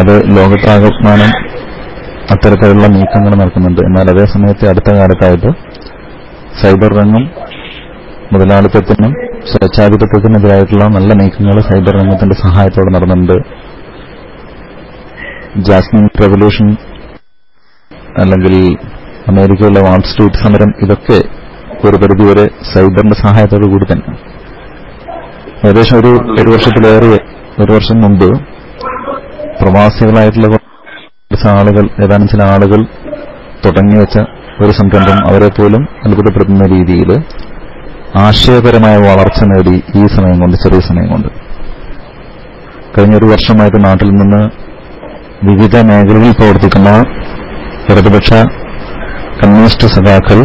അത് ലോകത്താകമാനം അത്തരത്തിലുള്ള നീക്കങ്ങൾ നടക്കുന്നുണ്ട്. എന്നാൽ അതേ സമയത്ത് അടുത്ത കാലത്തായിട്ട് സൈബർ രംഗം മുതലാളിത്തത്തിനും സ്വച്ഛാധിപത്യത്തിനെതിരായിട്ടുള്ള നല്ല നീക്കങ്ങൾ സൈബർ രംഗത്തിന്റെ സഹായത്തോടെ നടന്നിട്ടുണ്ട്. ജാസ്മിൻ റെവല്യൂഷൻ അല്ലെങ്കിൽ അമേരിക്കയിലെ വാൾ സ്ട്രീറ്റ് സമരം ഇതൊക്കെ ഒരു പരിധിവരെ സൈബറിന്റെ സഹായത്തോടു കൂടി തന്നെ. ഏകദേശം ഒരു ഒരു വർഷത്തിലേറെ ഒരു വർഷം മുമ്പ് പ്രവാസികളായിട്ടുള്ള ആളുകൾ ഏതാനും ചില ആളുകൾ തുടങ്ങിവെച്ച ഒരു സംരംഭം അവരെ പോലും അത്ഭുതപ്പെടുത്തുന്ന രീതിയിൽ ആശയപരമായ വളർച്ച നേടി ഈ സമയം കൊണ്ട് ചെറിയ സമയം കൊണ്ട്. കഴിഞ്ഞൊരു വർഷമായിട്ട് നാട്ടിൽ നിന്ന് വിവിധ മേഖലകളിൽ പ്രവർത്തിക്കുന്ന ഇടതുപക്ഷ കമ്മ്യൂണിസ്റ്റ് സഖാക്കൾ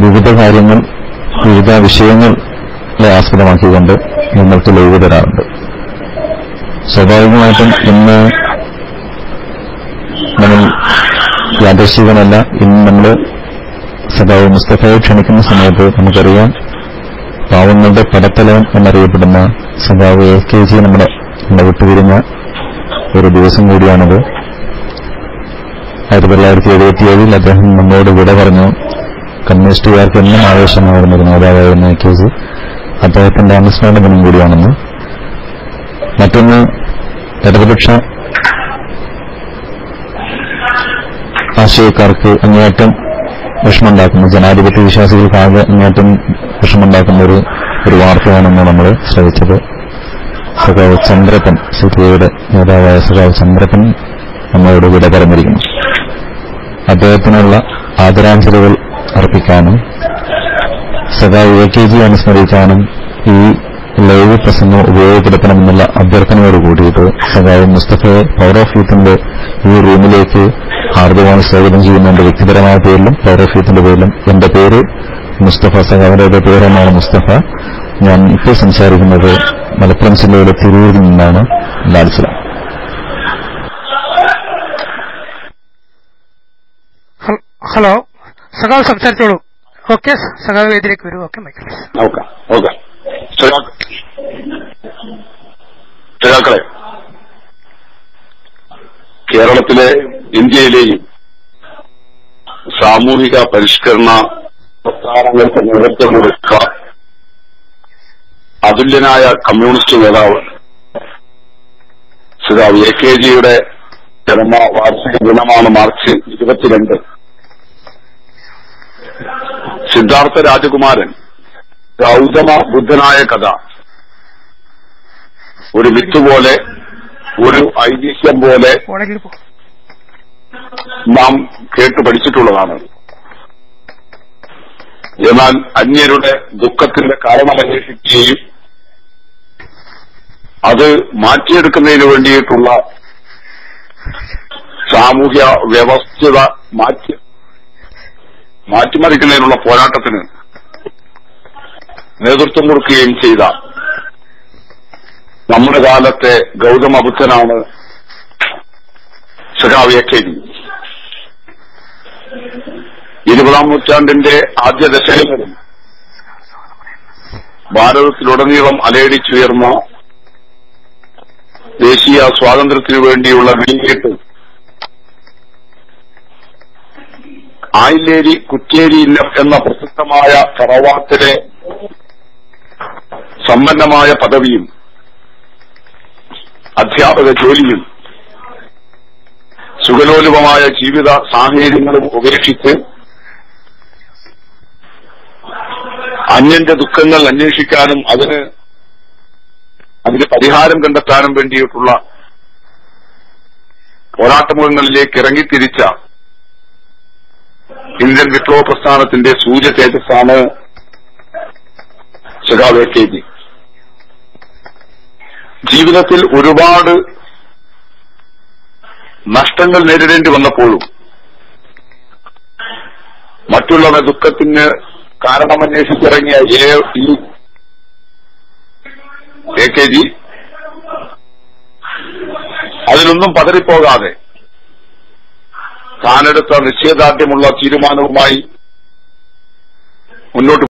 വിവിധ കാര്യങ്ങൾ വിവിധ വിഷയങ്ങളെ ആസ്പദമാക്കിക്കൊണ്ട് നിങ്ങൾക്ക് ലൈവ് തരാറുണ്ട് സ്വാഭാവികമായിട്ടും ഇന്ന് നമ്മൾ യാദർശികമല്ല ഇന്ന് നമ്മൾ സഖാവ് മുസ്തഫയെ ക്ഷണിക്കുന്ന സമയത്ത് നമുക്കറിയാം പാവങ്ങളുടെ പടത്തലവൻ എന്നറിയപ്പെടുന്ന സദാവ് എ കെ ജി നമ്മുടെ നമ്മുടെ ഒരു ദിവസം കൂടിയാണത്. ആയിരത്തി തൊള്ളായിരത്തി എഴുപത്തിയേഴിൽ അദ്ദേഹം നമ്മോട് വിട പറഞ്ഞു കമ്മ്യൂണിസ്റ്റുകാർക്ക് എന്നും ആവേശമായിരുന്നു ഒരു നേതാവായിരുന്നു എ കെ ജി അദ്ദേഹത്തിന്റെ അനുസ്മരണ ദിനം കൂടിയാണെന്ന്. മറ്റൊന്ന് ഇടതുപക്ഷ ആശയക്കാർക്ക് അങ്ങേയറ്റം വിഷമുണ്ടാക്കുന്ന ജനാധിപത്യ വിശ്വാസികൾക്ക് ആകെ അങ്ങേയറ്റം വിഷമുണ്ടാക്കുന്ന ഒരു ഒരു വാർത്തയാണെന്ന് നമ്മൾ ശ്രവിച്ചത് സഖാവ് ചന്ദ്രപ്പൻ സിപിഐയുടെ നേതാവായ സഖാവ് ചന്ദ്രപ്പൻ നമ്മളോട് വിട പറഞ്ഞിരിക്കുന്നു അദ്ദേഹത്തിനുള്ള ആദരാഞ്ജലികൾ അർപ്പിക്കാനും സഖാവ് എ കെ ജി അനുസ്മരിക്കാനും ഈ ലൈവ് പ്രസംഗം ഉപയോഗപ്പെടുത്തണമെന്നുള്ള അഭ്യർത്ഥനയോട് കൂടിയിട്ട് സഖാവ് മുസ്തഫയെ പവർ ഓഫ് യൂത്തിന്റെ ഈ റൂമിലേക്ക് ഹാർദവമായി സ്വാഗതം ചെയ്യുന്ന എന്റെ വ്യക്തിപരമായ പേരിലും പവർ ഓഫ് യൂത്തിന്റെ പേരിലും. എന്റെ പേര് മുസ്തഫ സഖാവിന്റെ പേരമാണ് മുസ്തഫ. ഞാൻ ഇപ്പോൾ സംസാരിക്കുന്നത് മലപ്പുറം ജില്ലയിലെ തിരൂരിൽ നിന്നാണ് ലാൽസല. ഹലോ. സഖാവ് സംസാരിച്ചോളൂ. ഓക്കെ സഖാവ് വേദിയിലേക്ക് വരൂ. Okay Michael okay okay. സഖാക്കളെ കേരളത്തിലെ ഇന്ത്യയിലെയും സാമൂഹിക പരിഷ്കരണ പ്രസ്ഥാനങ്ങൾക്ക് നേതൃത്വം കൊടുക്കുക അതുല്യനായ കമ്മ്യൂണിസ്റ്റ് നേതാവ് സഖാവ് എ കെ ജിയുടെ ജന്മ വാർഷിക ദിനമാണ് മാർച്ച് ഇരുപത്തിരണ്ട്. സിദ്ധാർത്ഥ രാജകുമാരൻ ഗൗതമ ബുദ്ധനായ കഥ. ഒരു വിത്ത് പോലെ ഒരു ഐതിഹ്യം പോലെ നാം കേട്ടു പഠിച്ചിട്ടുള്ളതാണ്. എന്നാൽ അന്യരുടെ ദുഃഖത്തിന്റെ കാരണമന്വേഷിക്കുകയും അത് മാറ്റിയെടുക്കുന്നതിന് വേണ്ടിയിട്ടുള്ള സാമൂഹ്യ വ്യവസ്ഥിത മാറ്റി മാറ്റിമറിക്കുന്നതിനുള്ള പോരാട്ടത്തിന് നേതൃത്വം കൊടുക്കുകയും ചെയ്ത. നമ്മുടെ കാലത്തെ ഗൗതമ ബുദ്ധനാണ് സഖാവ് എ കെ ജി ഇരുപതാം നൂറ്റാണ്ടിന്റെ ആദ്യ ദശകങ്ങളിൽ ഭാരതത്തിലുടനീളം അലയടിച്ചുയർന്ന ദേശീയ സ്വാതന്ത്ര്യത്തിനു വേണ്ടിയുള്ള വെടിക്കെട്ട് ആയില്ലേരി കുറ്റേരി എന്ന പ്രസിദ്ധമായ തറവാട്ടിലെ സമ്പന്നമായ പദവിയും അധ്യാപക ജോലിയും സുഖലോലുപമായ ജീവിത സാഹചര്യങ്ങളും ഉപേക്ഷിച്ച് അന്യന്റെ ദുഃഖങ്ങൾ അന്വേഷിക്കാനും അതിന് അതിന് പരിഹാരം കണ്ടെത്താനും വേണ്ടിയിട്ടുള്ള പോരാട്ടമുഖങ്ങളിലേക്ക് ഇറങ്ങിത്തിരിച്ച ഇന്ത്യൻ വിപ്ലവ പ്രസ്ഥാനത്തിന്റെ സൂര്യ തേജസ്സാണ് സഖാവ് കെ ജി. ജീവിതത്തിൽ ഒരുപാട് നഷ്ടങ്ങൾ നേരിടേണ്ടി വന്നപ്പോഴും മറ്റുള്ളവരുടെ ദുഃഖത്തിന് കാരണമന്വേഷിച്ചിറങ്ങിയ എ കെ ജി അതിലൊന്നും പതറിപ്പോകാതെ താനെടുത്ത നിശ്ചയദാർഢ്യമുള്ള തീരുമാനവുമായി മുന്നോട്ട്